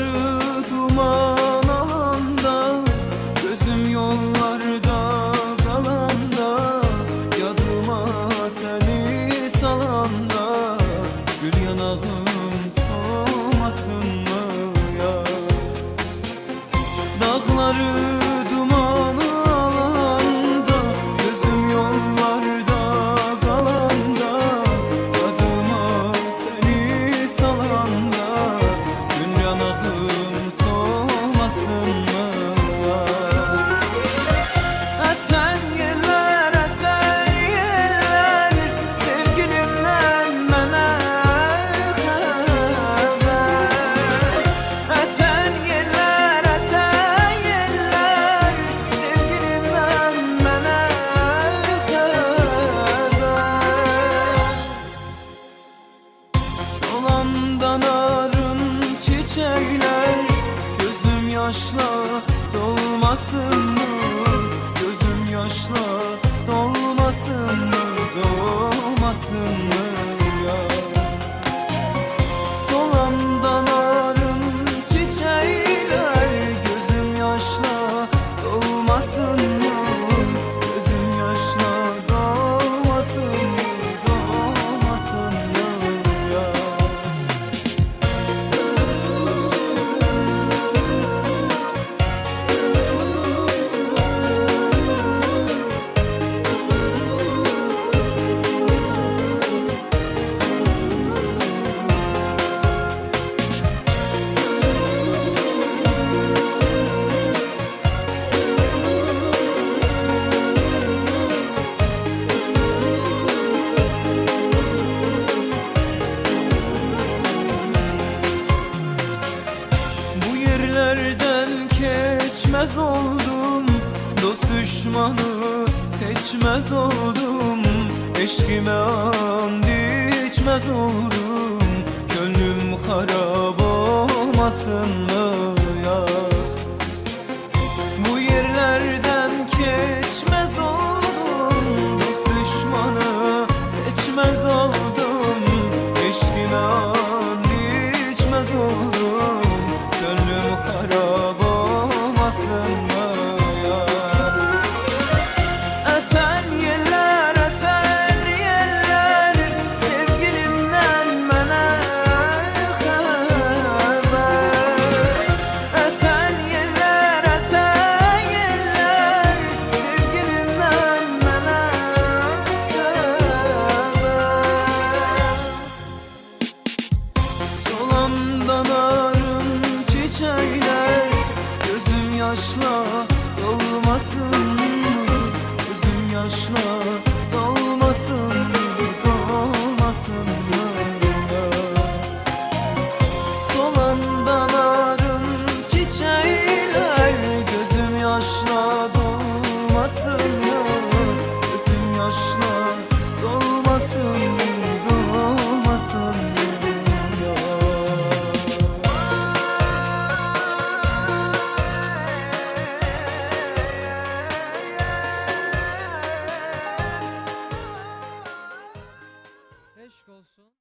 yolları dolmasın geçmez oldum Dost düşmanı seçmez oldum Eşkime and içmez oldum Gönlüm harap olmasın mı?